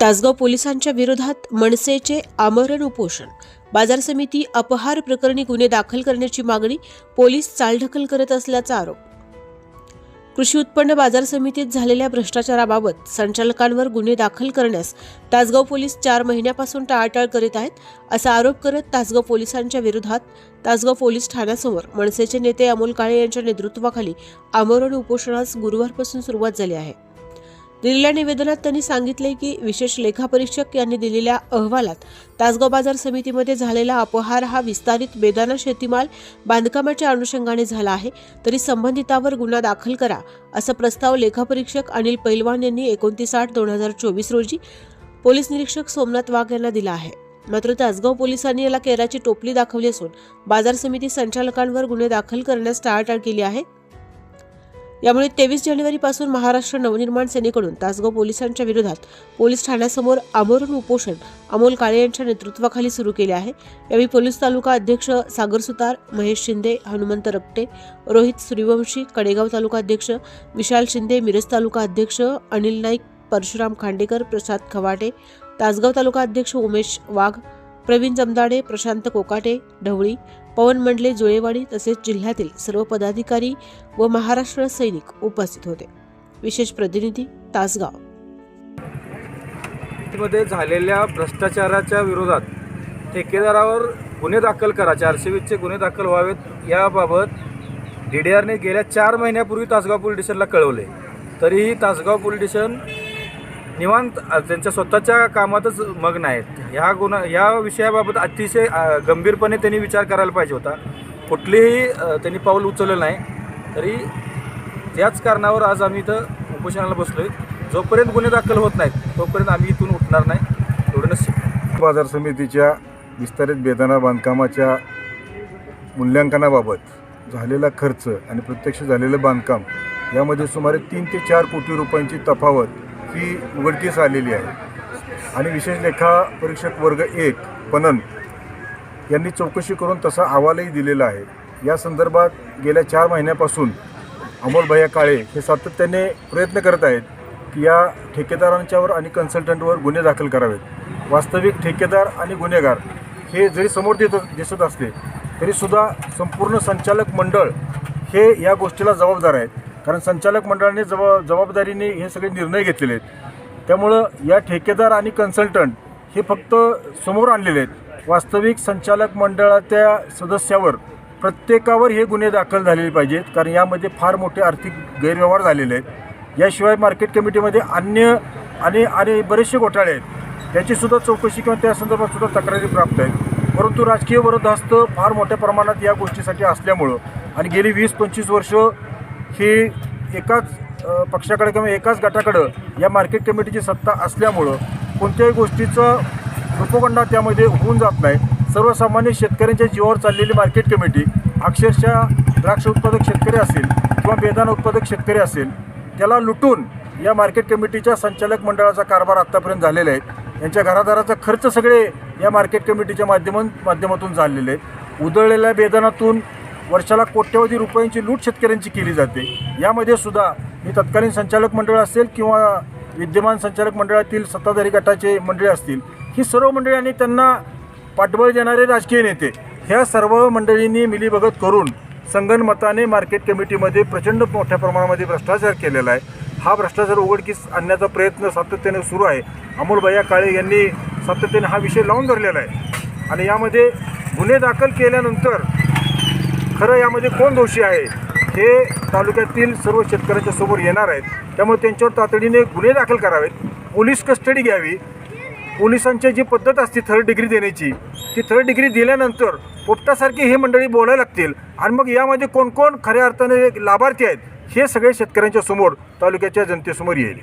तासगाव पोलिसांच्या विरोधात मनसेचे आमरण उपोषण. बाजार समिती अपहार प्रकरणी गुन्हे दाखल करण्याची मागणी पोलीस चालढकल करत असल्याचा आरोप. कृषी उत्पन्न बाजार समितीत झालेल्या भ्रष्टाचाराबाबत संचालकांवर गुन्हे दाखल करण्यास तासगाव पोलीस चार महिन्यापासून टाळाटाळ करीत आहेत असा आरोप करत तासगाव पोलिसांच्या विरोधात तासगाव पोलीस ठाण्यासमोर मनसेचे नेते अमोल काळे यांच्या नेतृत्वाखाली आमरण उपोषणास गुरुवारपासून सुरुवात झाली आहे. दिलेल्या निवेदनात त्यांनी सांगितले की विशेष लेखापरीक्षक यांनी दिलेल्या अहवालात तासगाव बाजार समितीमध्ये झालेला अपहार हा विस्तारित बेदाना शेतीमाल बांधकामाच्या अनुषंगाने झाला आहे. तरी संबंधितावर गुन्हा दाखल करा असा प्रस्ताव लेखापरीक्षक अनिल पैलवान यांनी एकोणतीस आठ दोन हजार चोवीस रोजी पोलीस निरीक्षक सोमनाथ वाघ यांना दिला आहे. मात्र तासगाव पोलिसांनी याला केराची टोपली दाखवली असून बाजार समिती संचालकांवर गुन्हे दाखल करण्यास टाळाटाळ केली आहे. यामुळे तेवीस जानेवारीपासून महाराष्ट्र नवनिर्माण सेनेकडून तासगाव पोलिसांच्या विरोधात पोलीस ठाण्यासमोर आमरण उपोषण अमोल काळे यांच्या नेतृत्वाखाली सुरू केले आहे. यावेळी पोलीस तालुका अध्यक्ष सागर सुतार महेश शिंदे हनुमंत रक्टे रोहित सूर्यवंशी कडेगाव तालुका अध्यक्ष विशाल शिंदे मिरज तालुका अध्यक्ष अनिल नाईक परशुराम खांडेकर प्रसाद खवाटे तासगाव तालुका अध्यक्ष उमेश वाघ प्रवीण जमदाडे प्रशांत कोकाटे ढवळी पवन मंडले जुळेवाडी तसेच जिल्ह्यातील सर्व पदाधिकारी व महाराष्ट्र सैनिक उपस्थित होते. विशेष प्रतिनिधी तासगाव. मध्ये झालेल्या भ्रष्टाचाराच्या विरोधात ठेकेदारावर गुन्हे दाखल करा चारशे वीसचे गुन्हे दाखल व्हावेत याबाबत डी डी आरने गेल्या चार महिन्यापूर्वी तासगाव पोलीस स्टेशनला कळवले. तरीही तासगाव पोलीस स्टेशन निवांत त्यांच्या स्वतःच्या कामातच मग्न आहेत. ह्या गुन्हा ह्या विषयाबाबत अतिशय गंभीरपणे त्यांनी विचार करायला पाहिजे होता. कुठलीही त्यांनी पाऊल उचललं नाही. तरी त्याच कारणावर आज आम्ही इथं उपोषणाला बसलो आहे जोपर्यंत गुन्हे दाखल होत नाहीत तोपर्यंत आम्ही इथून उठणार नाही. एवढंच बाजार समितीच्या विस्तारित बेदाना बांधकामाच्या मूल्यांकनाबाबत झालेला खर्च आणि प्रत्यक्ष झालेलं बांधकाम यामध्ये सुमारे तीन ते चार कोटी रुपयांची तफावत ही उघडकीस आलेली आहे. आणि विशेष लेखा परीक्षक वर्ग एक पणन यांनी चौकशी करून तसा अहवालही दिलेला आहे. या संदर्भात गेल्या चार महिन्यापासून अमोल भैया काळे हे सातत्याने प्रयत्न करत आहेत की या ठेकेदारांच्यावर आणि कन्सल्टंटवर गुन्हे दाखल करावेत. वास्तविक ठेकेदार आणि गुन्हेगार हे जरी समोर दिसत दिसत असले तरीसुद्धा संपूर्ण संचालक मंडळ हे या गोष्टीला जबाबदार आहेत. कारण संचालक मंडळाने जबाब जबाबदारीने हे सगळे निर्णय घेतलेले आहेत. त्यामुळं या ठेकेदार आणि कन्सल्टंट हे फक्त समोर आणलेले आहेत. वास्तविक संचालक मंडळाच्या सदस्यावर प्रत्येकावर हे गुन्हे दाखल झालेले पाहिजेत कारण यामध्ये फार मोठे आर्थिक गैरव्यवहार झालेले आहेत. याशिवाय मार्केट कमिटीमध्ये अन्य आणि आणि बरेचसे घोटाळे आहेत. त्याचीसुद्धा चौकशी किंवा त्या संदर्भात सुद्धा तक्रारी प्राप्त आहेत. परंतु राजकीय वरदहस्त फार मोठ्या प्रमाणात या गोष्टीसाठी असल्यामुळं आणि गेली वीस पंचवीस वर्ष ही एकाच पक्षाकडे किंवा एकाच गटाकडं या मार्केट कमिटीची सत्ता असल्यामुळं कोणत्याही गोष्टीचं प्रोपोगंडा त्यामध्ये होऊन जात नाही. सर्वसामान्य शेतकऱ्यांच्या जीवावर चाललेली मार्केट कमिटी अक्षरशः द्राक्ष उत्पादक शेतकरी असेल किंवा बेदाना उत्पादक शेतकरी असेल त्याला लुटून या मार्केट कमिटीच्या संचालक मंडळाचा कारभार आत्तापर्यंत झालेला आहे. यांच्या घरादाराचा खर्च सगळे या मार्केट कमिटीच्या माध्यम माध्यमातून झालेले आहेत उधळलेल्या बेदानातून वर्षाला कोट्यवधी रुपयांची लूट शेतकऱ्यांची केली जाते. यामध्ये सुद्धा हे तत्कालीन संचालक मंडळ असेल किंवा विद्यमान संचालक मंडळातील सत्ताधारी गटाचे मंडळे असतील ही सर्व मंडळी आणि त्यांना पाठबळ देणारे राजकीय नेते ह्या सर्व मंडळींनी मिलीभगत करून संगनमताने मार्केट कमिटीमध्ये प्रचंड मोठ्या प्रमाणामध्ये भ्रष्टाचार केलेला आहे. हा भ्रष्टाचार उघडकीस आणण्याचा प्रयत्न सातत्याने सुरू आहे. अमोलभैया काळे यांनी सातत्याने हा विषय लावून धरलेला आहे. आणि यामध्ये गुन्हे दाखल केल्यानंतर खरं यामध्ये कोण दोषी आहे? हे तालुक्यातील सर्व शेतकऱ्यांच्या समोर येणार आहेत. त्यामुळे त्यांच्यावर तातडीने गुन्हे दाखल करावेत. पोलीस कस्टडी घ्यावी. पोलिसांची जी पद्धत असते थर्ड डिग्री देण्याची ती थर्ड डिग्री दिल्यानंतर पोपटासारखी हे मंडळी बोलायला लागतील. आणि मग यामध्ये कोण कोण खऱ्या अर्थाने लाभार्थी आहेत हे सगळे शेतकऱ्यांच्या समोर तालुक्याच्या जनतेसमोर येईल.